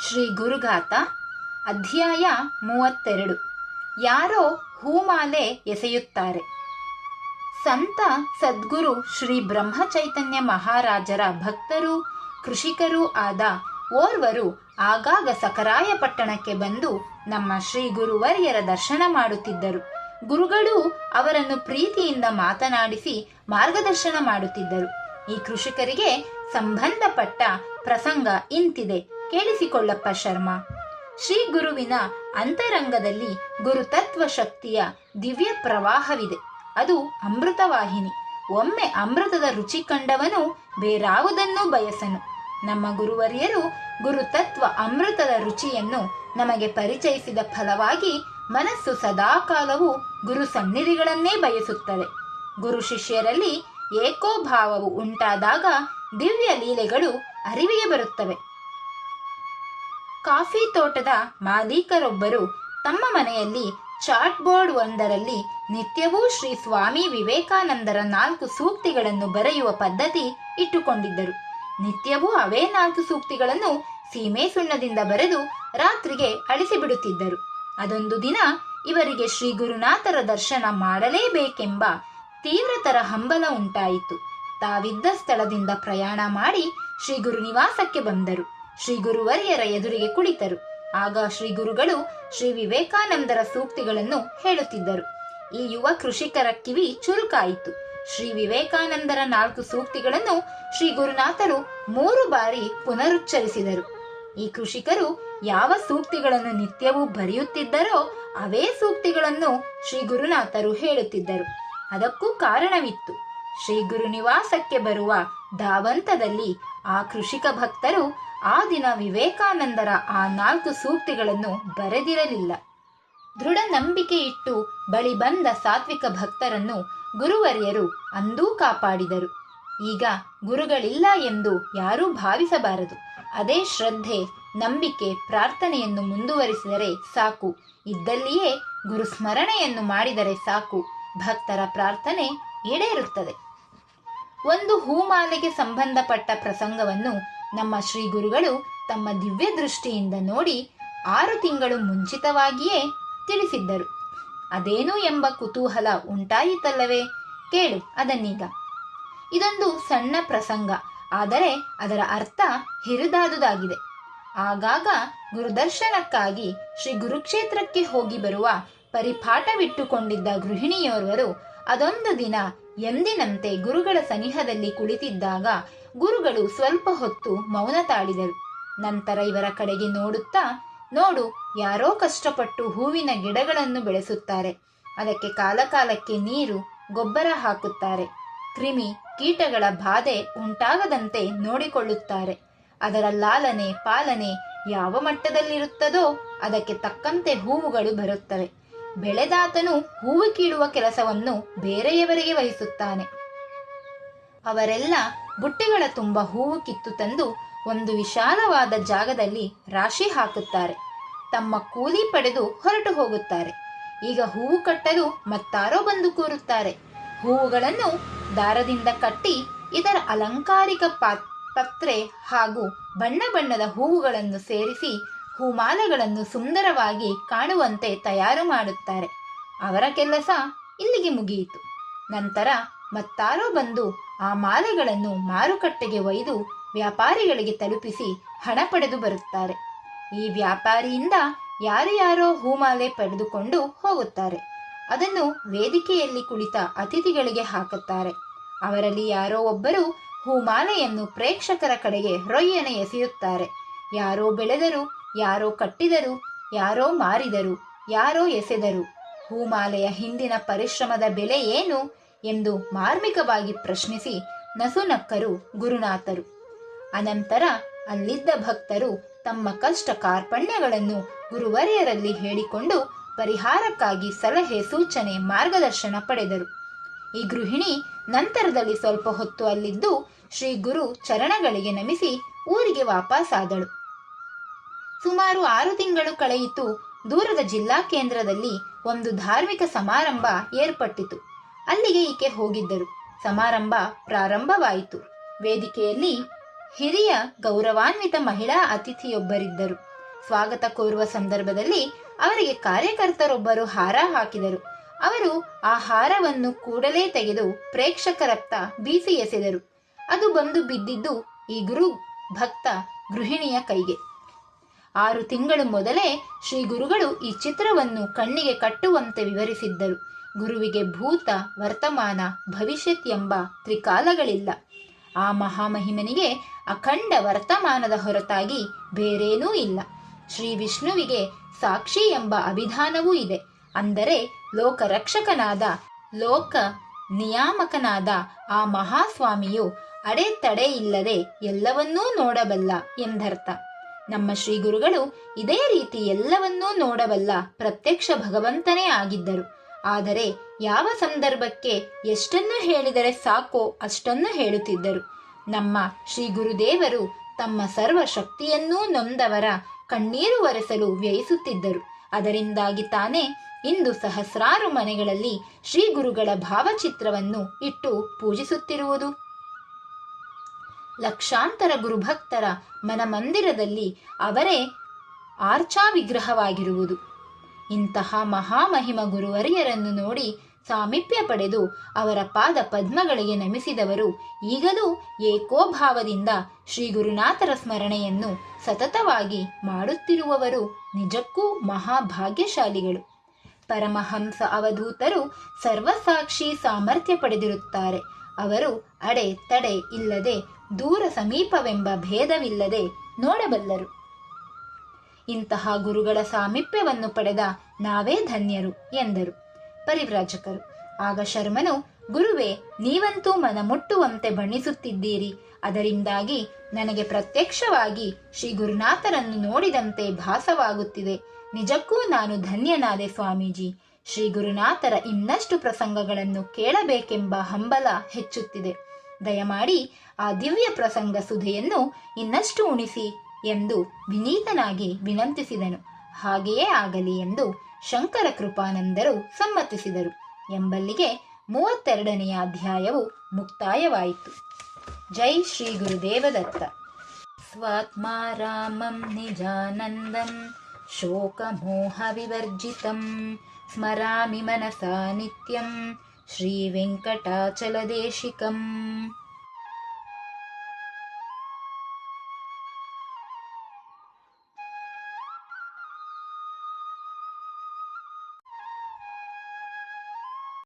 ಶ್ರೀ ಗುರುಗಾತ ಅಧ್ಯಾಯ ಮೂವತ್ತೆರಡು. ಯಾರೋ ಹೂಮಾಲೆ ಎಸೆಯುತ್ತಾರೆ. ಸಂತ ಸದ್ಗುರು ಶ್ರೀ ಬ್ರಹ್ಮಚೈತನ್ಯ ಮಹಾರಾಜರ ಭಕ್ತರು, ಕೃಷಿಕರೂ ಆದ ಓರ್ವರು ಆಗಾಗ ಸಕರಾಯ ಪಟ್ಟಣಕ್ಕೆ ಬಂದು ನಮ್ಮ ಶ್ರೀ ಗುರುವರ್ಯರ ದರ್ಶನ ಮಾಡುತ್ತಿದ್ದರು. ಗುರುಗಳು ಅವರನ್ನು ಪ್ರೀತಿಯಿಂದ ಮಾತನಾಡಿಸಿ ಮಾರ್ಗದರ್ಶನ ಮಾಡುತ್ತಿದ್ದರು. ಈ ಕೃಷಿಕರಿಗೆ ಸಂಬಂಧಪಟ್ಟ ಪ್ರಸಂಗ ಇಂತಿದೆ. ಕೇಳಿಸಿಕೊಳ್ಳಪ್ಪ ಶರ್ಮ. ಶ್ರೀ ಗುರುವಿನ ಅಂತರಂಗದಲ್ಲಿ ಗುರುತತ್ವ ಶಕ್ತಿಯ ದಿವ್ಯ ಪ್ರವಾಹವಿದೆ. ಅದು ಅಮೃತವಾಹಿನಿ. ಒಮ್ಮೆ ಅಮೃತದ ರುಚಿ ಕಂಡವನು ಬೇರಾವುದನ್ನೂ ಬಯಸನು. ನಮ್ಮ ಗುರುವರಿಯರು ಗುರುತತ್ವ ಅಮೃತದ ರುಚಿಯನ್ನು ನಮಗೆ ಪರಿಚಯಿಸಿದ ಫಲವಾಗಿ ಮನಸ್ಸು ಸದಾಕಾಲವೂ ಗುರು ಸನ್ನಿಧಿಗಳನ್ನೇ ಬಯಸುತ್ತದೆ. ಗುರು ಶಿಷ್ಯರಲ್ಲಿ ಏಕೋಭಾವವು ಉಂಟಾದಾಗ ದಿವ್ಯ ಲೀಲೆಗಳು ಅರಿವಿಗೆ ಬರುತ್ತವೆ. ಕಾಫಿ ತೋಟದ ಮಾಲೀಕರೊಬ್ಬರು ತಮ್ಮ ಮನೆಯಲ್ಲಿ ಚಾರ್ಟ್ ಬೋರ್ಡ್ ಒಂದರಲ್ಲಿ ನಿತ್ಯವೂ ಶ್ರೀ ಸ್ವಾಮಿ ವಿವೇಕಾನಂದರ ನಾಲ್ಕು ಸೂಕ್ತಿಗಳನ್ನು ಬರೆಯುವ ಪದ್ಧತಿ ಇಟ್ಟುಕೊಂಡಿದ್ದರು. ನಿತ್ಯವೂ ಅವೇ ನಾಲ್ಕು ಸೂಕ್ತಿಗಳನ್ನು ಸೀಮೆ ಸುಣ್ಣದಿಂದ ಬರೆದು ರಾತ್ರಿಗೆ ಅಳಿಸಿಬಿಡುತ್ತಿದ್ದರು. ಅದೊಂದು ದಿನ ಇವರಿಗೆ ಶ್ರೀ ಗುರುನಾಥರ ದರ್ಶನ ಮಾಡಲೇಬೇಕೆಂಬ ತೀವ್ರತರ ಹಂಬಲ ಉಂಟಾಯಿತು. ತಾವಿದ್ದ ಸ್ಥಳದಿಂದ ಪ್ರಯಾಣ ಮಾಡಿ ಶ್ರೀ ಗುರು ನಿವಾಸಕ್ಕೆ ಬಂದರು. ಶ್ರೀ ಗುರುವರಿಯರ ಎದುರಿಗೆ ಕುಳಿತರು. ಆಗ ಶ್ರೀ ಗುರುಗಳು ಶ್ರೀ ವಿವೇಕಾನಂದರ ಸೂಕ್ತಿಗಳನ್ನು ಹೇಳುತ್ತಿದ್ದರು. ಈ ಯುವ ಕೃಷಿಕರ ಕಿವಿ ಚುರುಕಾಯಿತು. ಶ್ರೀ ವಿವೇಕಾನಂದರ ನಾಲ್ಕು ಸೂಕ್ತಿಗಳನ್ನು ಶ್ರೀ ಗುರುನಾಥರು ಮೂರು ಬಾರಿ ಪುನರುಚ್ಚರಿಸಿದರು. ಈ ಕೃಷಿಕರು ಯಾವ ಸೂಕ್ತಿಗಳನ್ನು ನಿತ್ಯವೂ ಬರೆಯುತ್ತಿದ್ದರೋ ಅವೇ ಸೂಕ್ತಿಗಳನ್ನು ಶ್ರೀ ಗುರುನಾಥರು ಹೇಳುತ್ತಿದ್ದರು. ಅದಕ್ಕೂ ಕಾರಣವಿತ್ತು. ಶ್ರೀ ಗುರು ನಿವಾಸಕ್ಕೆ ಬರುವ ಧಾವಂತದಲ್ಲಿ ಆ ಕೃಷಿಕ ಭಕ್ತರು ಆ ದಿನ ವಿವೇಕಾನಂದರ ಆ ನಾಲ್ಕು ಸೂಕ್ತಿಗಳನ್ನು ಬರೆದಿರಲಿಲ್ಲ. ದೃಢ ನಂಬಿಕೆ ಇಟ್ಟು ಬಳಿ ಬಂದ ಸಾತ್ವಿಕ ಭಕ್ತರನ್ನು ಗುರುವರಿಯರು ಅಂದೂ ಕಾಪಾಡಿದರು. ಈಗ ಗುರುಗಳಿಲ್ಲ ಎಂದು ಯಾರೂ ಭಾವಿಸಬಾರದು. ಅದೇ ಶ್ರದ್ಧೆ, ನಂಬಿಕೆ, ಪ್ರಾರ್ಥನೆಯನ್ನು ಮುಂದುವರಿಸಿದರೆ ಸಾಕು. ಇದ್ದಲ್ಲಿಯೇ ಗುರು ಸ್ಮರಣೆಯನ್ನು ಮಾಡಿದರೆ ಸಾಕು. ಭಕ್ತರ ಪ್ರಾರ್ಥನೆ ಈಡೇರುತ್ತದೆ. ಒಂದು ಹೂಮಾಲೆಗೆ ಸಂಬಂಧಪಟ್ಟ ಪ್ರಸಂಗವನ್ನು ನಮ್ಮ ಶ್ರೀ ಗುರುಗಳು ತಮ್ಮ ದಿವ್ಯ ದೃಷ್ಟಿಯಿಂದ ನೋಡಿ ಆರು ತಿಂಗಳು ಮುಂಚಿತವಾಗಿಯೇ ತಿಳಿಸಿದ್ದರು. ಅದೇನು ಎಂಬ ಕುತೂಹಲ ಉಂಟಾಯಿತಲ್ಲವೇ? ಕೇಳು ಅದನ್ನೀಗ. ಇದೊಂದು ಸಣ್ಣ ಪ್ರಸಂಗ, ಆದರೆ ಅದರ ಅರ್ಥ ಹಿರಿದಾದುದಾಗಿದೆ. ಆಗಾಗ ಗುರುದರ್ಶನಕ್ಕಾಗಿ ಶ್ರೀ ಗುರುಕ್ಷೇತ್ರಕ್ಕೆ ಹೋಗಿ ಬರುವ ಪರಿಪಾಠವಿಟ್ಟುಕೊಂಡಿದ್ದ ಗೃಹಿಣಿಯೋರ್ವರು ಅದೊಂದು ದಿನ ಎಂದಿನಂತೆ ಗುರುಗಳ ಸನಿಹದಲ್ಲಿ ಕುಳಿತಿದ್ದಾಗ ಗುರುಗಳು ಸ್ವಲ್ಪ ಹೊತ್ತು ಮೌನ ತಾಳಿದರು. ನಂತರ ಇವರ ಕಡೆಗೆ ನೋಡುತ್ತಾ, ನೋಡು, ಯಾರೋ ಕಷ್ಟಪಟ್ಟು ಹೂವಿನ ಗಿಡಗಳನ್ನು ಬೆಳೆಸುತ್ತಾರೆ. ಅದಕ್ಕೆ ಕಾಲಕಾಲಕ್ಕೆ ನೀರು, ಗೊಬ್ಬರ ಹಾಕುತ್ತಾರೆ. ಕ್ರಿಮಿ ಕೀಟಗಳ ಬಾಧೆ ಉಂಟಾಗದಂತೆ ನೋಡಿಕೊಳ್ಳುತ್ತಾರೆ. ಅದರ ಲಾಲನೆ ಪಾಲನೆ ಯಾವ ಮಟ್ಟದಲ್ಲಿರುತ್ತದೋ ಅದಕ್ಕೆ ತಕ್ಕಂತೆ ಹೂವುಗಳು ಬರುತ್ತವೆ. ಬೆಳೆದಾತನು ಹೂವು ಕೀಳುವ ಕೆಲಸವನ್ನು ಬೇರೆಯವರಿಗೆ ವಹಿಸುತ್ತಾನೆ. ಅವರೆಲ್ಲ ಬುಟ್ಟಿಗಳ ತುಂಬ ಹೂವು ಕಿತ್ತು ತಂದು ಒಂದು ವಿಶಾಲವಾದ ಜಾಗದಲ್ಲಿ ರಾಶಿ ಹಾಕುತ್ತಾರೆ. ತಮ್ಮ ಕೂಲಿ ಪಡೆದು ಹೊರಟು ಹೋಗುತ್ತಾರೆ. ಈಗ ಹೂವು ಕಟ್ಟಲು ಮತ್ತಾರೋ ಬಂದು ಕೂರುತ್ತಾರೆ. ಹೂವುಗಳನ್ನು ದಾರದಿಂದ ಕಟ್ಟಿ ಇದರ ಅಲಂಕಾರಿಕ ಪಾತ್, ಪತ್ರೆ ಹಾಗೂ ಬಣ್ಣ ಬಣ್ಣದ ಹೂವುಗಳನ್ನು ಸೇರಿಸಿ ಹೂಮಾಲೆಗಳನ್ನು ಸುಂದರವಾಗಿ ಕಾಣುವಂತೆ ತಯಾರು ಮಾಡುತ್ತಾರೆ. ಅವರ ಕೆಲಸ ಇಲ್ಲಿಗೆ ಮುಗಿಯಿತು. ನಂತರ ಮತ್ತಾರೋ ಬಂದು ಆ ಮಾಲೆಗಳನ್ನು ಮಾರುಕಟ್ಟೆಗೆ ಒಯ್ದು ವ್ಯಾಪಾರಿಗಳಿಗೆ ತಲುಪಿಸಿ ಹಣ ಪಡೆದು ಬರುತ್ತಾರೆ. ಈ ವ್ಯಾಪಾರಿಯಿಂದ ಯಾರು ಯಾರೋ ಹೂಮಾಲೆ ಪಡೆದುಕೊಂಡು ಹೋಗುತ್ತಾರೆ. ಅದನ್ನು ವೇದಿಕೆಯಲ್ಲಿ ಕುಳಿತ ಅತಿಥಿಗಳಿಗೆ ಹಾಕುತ್ತಾರೆ. ಅವರಲ್ಲಿ ಯಾರೋ ಒಬ್ಬರು ಹೂಮಾಲೆಯನ್ನು ಪ್ರೇಕ್ಷಕರ ಕಡೆಗೆ ರೊಯ್ಯನೆ ಎಸೆಯುತ್ತಾರೆ. ಯಾರೋ ಬೆಳೆದರು ಯಾರೋ ಕಟ್ಟಿದರು, ಯಾರೋ ಮಾರಿದರು, ಯಾರೋ ಎಸೆದರು. ಹೂಮಾಲೆಯ ಹಿಂದಿನ ಪರಿಶ್ರಮದ ಬೆಲೆ ಏನು ಎಂದು ಮಾರ್ಮಿಕವಾಗಿ ಪ್ರಶ್ನಿಸಿ ನಸುನಕ್ಕರು ಗುರುನಾಥರು. ಅನಂತರ ಅಲ್ಲಿದ್ದ ಭಕ್ತರು ತಮ್ಮ ಕಷ್ಟ ಕಾರ್ಪಣ್ಯಗಳನ್ನು ಗುರುವರ್ಯರಲ್ಲಿ ಹೇಳಿಕೊಂಡು ಪರಿಹಾರಕ್ಕಾಗಿ ಸಲಹೆ, ಸೂಚನೆ, ಮಾರ್ಗದರ್ಶನ ಪಡೆದರು. ಈ ಗೃಹಿಣಿ ನಂತರದಲ್ಲಿ ಸ್ವಲ್ಪ ಹೊತ್ತು ಅಲ್ಲಿದ್ದು ಶ್ರೀ ಗುರು ಚರಣಗಳಿಗೆ ನಮಿಸಿ ಊರಿಗೆ ವಾಪಸ್ಸಾದಳು ಸುಮಾರು ಆರು ತಿಂಗಳು ಕಳೆಯಿತು. ದೂರದ ಜಿಲ್ಲಾ ಕೇಂದ್ರದಲ್ಲಿ ಒಂದು ಧಾರ್ಮಿಕ ಸಮಾರಂಭ ಏರ್ಪಟ್ಟಿತು. ಅಲ್ಲಿಗೆ ಈಕೆ ಹೋಗಿದ್ದರು. ಸಮಾರಂಭ ಪ್ರಾರಂಭವಾಯಿತು. ವೇದಿಕೆಯಲ್ಲಿ ಹಿರಿಯ ಗೌರವಾನ್ವಿತ ಮಹಿಳಾ ಅತಿಥಿಯೊಬ್ಬರಿದ್ದರು. ಸ್ವಾಗತ ಕೋರುವ ಸಂದರ್ಭದಲ್ಲಿ ಅವರಿಗೆ ಕಾರ್ಯಕರ್ತರೊಬ್ಬರು ಹಾರ ಹಾಕಿದರು. ಅವರು ಆ ಹಾರವನ್ನು ಕೂಡಲೇ ತೆಗೆದು ಪ್ರೇಕ್ಷಕರತ್ತ ಬೀಸಿ ಎಸೆದರು. ಅದು ಬಂದು ಬಿದ್ದಿದ್ದು ಈ ಗುರು ಭಕ್ತ ಗೃಹಿಣಿಯ ಕೈಗೆ. ಆರು ತಿಂಗಳು ಮೊದಲೇ ಶ್ರೀ ಗುರುಗಳು ಈ ಚಿತ್ರವನ್ನು ಕಣ್ಣಿಗೆ ಕಟ್ಟುವಂತೆ ವಿವರಿಸಿದ್ದರು. ಗುರುವಿಗೆ ಭೂತ, ವರ್ತಮಾನ, ಭವಿಷ್ಯತ್ ಎಂಬ ತ್ರಿಕಾಲಗಳಿಲ್ಲ. ಆ ಮಹಾಮಹಿಮನಿಗೆ ಅಖಂಡ ವರ್ತಮಾನದ ಹೊರತಾಗಿ ಬೇರೇನೂ ಇಲ್ಲ. ಶ್ರೀ ವಿಷ್ಣುವಿಗೆ ಸಾಕ್ಷಿ ಎಂಬ ಅಭಿಧಾನವೂ ಇದೆ. ಅಂದರೆ ಲೋಕರಕ್ಷಕನಾದ, ಲೋಕ ನಿಯಾಮಕನಾದ ಆ ಮಹಾಸ್ವಾಮಿಯು ಅಡೆತಡೆ ಇಲ್ಲದೆ ಎಲ್ಲವನ್ನೂ ನೋಡಬಲ್ಲ ಎಂದರ್ಥ. ನಮ್ಮ ಶ್ರೀ ಗುರುಗಳು ಇದೇ ರೀತಿ ಎಲ್ಲವನ್ನೂ ನೋಡಬಲ್ಲ ಪ್ರತ್ಯಕ್ಷ ಭಗವಂತನೇ ಆಗಿದ್ದರು. ಆದರೆ ಯಾವ ಸಂದರ್ಭಕ್ಕೆ ಎಷ್ಟನ್ನು ಹೇಳಿದರೆ ಸಾಕೋ ಅಷ್ಟನ್ನು ಹೇಳುತ್ತಿದ್ದರು. ನಮ್ಮ ಶ್ರೀ ಗುರುದೇವರು ತಮ್ಮ ಸರ್ವ ಶಕ್ತಿಯನ್ನೂ ನೊಂದವರ ಕಣ್ಣೀರು ಒರೆಸಲು ವ್ಯಯಿಸುತ್ತಿದ್ದರು. ಅದರಿಂದಾಗಿ ತಾನೇ ಇಂದು ಸಹಸ್ರಾರು ಮನೆಗಳಲ್ಲಿ ಶ್ರೀ ಗುರುಗಳ ಭಾವಚಿತ್ರವನ್ನು ಇಟ್ಟು ಪೂಜಿಸುತ್ತಿರುವುದು. ಲಕ್ಷಾಂತರ ಗುರುಭಕ್ತರ ಮನಮಂದಿರದಲ್ಲಿ ಅವರೇ ಆರ್ಚಾ ವಿಗ್ರಹವಾಗಿರುವುದು ಇಂತಹ ಮಹಾಮಹಿಮ ಗುರುವರಿಯರನ್ನು ನೋಡಿ ಸಾಮೀಪ್ಯ ಪಡೆದು ಅವರ ಪಾದ ಪದ್ಮಗಳಿಗೆ ನಮಿಸಿದವರು ಈಗಲೂ ಏಕೋಭಾವದಿಂದ ಶ್ರೀ ಗುರುನಾಥರ ಸ್ಮರಣೆಯನ್ನು ಸತತವಾಗಿ ಮಾಡುತ್ತಿರುವವರು ನಿಜಕ್ಕೂ ಮಹಾಭಾಗ್ಯಶಾಲಿಗಳು. ಪರಮಹಂಸ ಅವಧೂತರು ಸರ್ವಸಾಕ್ಷಿ ಸಾಮರ್ಥ್ಯ ಪಡೆದಿರುತ್ತಾರೆ. ಅವರು ಅಡೆ ತಡೆ ಇಲ್ಲದೆ ದೂರ ಸಮೀಪವೆಂಬ ಭೇದವಿಲ್ಲದೆ ನೋಡಬಲ್ಲರು. ಇಂತಹ ಗುರುಗಳ ಸಾಮೀಪ್ಯವನ್ನು ಪಡೆದ ನಾವೇ ಧನ್ಯರು ಎಂದರು ಪರಿವ್ರಾಜಕರು. ಆಗ ಶರ್ಮನು, ಗುರುವೇ, ನೀವಂತೂ ಮನ ಮುಟ್ಟುವಂತೆ ಬಣ್ಣಿಸುತ್ತಿದ್ದೀರಿ. ಅದರಿಂದಾಗಿ ನನಗೆ ಪ್ರತ್ಯಕ್ಷವಾಗಿ ಶ್ರೀ ಗುರುನಾಥರನ್ನು ನೋಡಿದಂತೆ ಭಾಸವಾಗುತ್ತಿದೆ. ನಿಜಕ್ಕೂ ನಾನು ಧನ್ಯನಾದೆ ಸ್ವಾಮೀಜಿ. ಶ್ರೀ ಗುರುನಾಥರ ಇನ್ನಷ್ಟು ಪ್ರಸಂಗಗಳನ್ನು ಕೇಳಬೇಕೆಂಬ ಹಂಬಲ ಹೆಚ್ಚುತ್ತಿದೆ. ದಯಮಾಡಿ ಆ ದಿವ್ಯ ಪ್ರಸಂಗ ಸುಧೆಯನ್ನು ಇನ್ನಷ್ಟು ಉಣಿಸಿ ಎಂದು ವಿನೀತನಾಗಿ ವಿನಂತಿಸಿದನು. ಹಾಗೆಯೇ ಆಗಲಿ ಎಂದು ಶಂಕರ ಕೃಪಾನಂದರು ಸಮ್ಮತಿಸಿದರು. ಎಂಬಲ್ಲಿಗೆ ಮೂವತ್ತೆರಡನೆಯ ಅಧ್ಯಾಯವು ಮುಕ್ತಾಯವಾಯಿತು. ಜೈ ಶ್ರೀ ಗುರುದೇವದತ್ತ. ಸ್ವಾತ್ಮ ರಾಮಂ ನಿಜಾನಂದಂ ಶೋಕಮೋಹವಿವರ್ಜಿತಂ स्मरामि मनसा नित्यं श्रीवेङ्कटाचलदेशिकम्।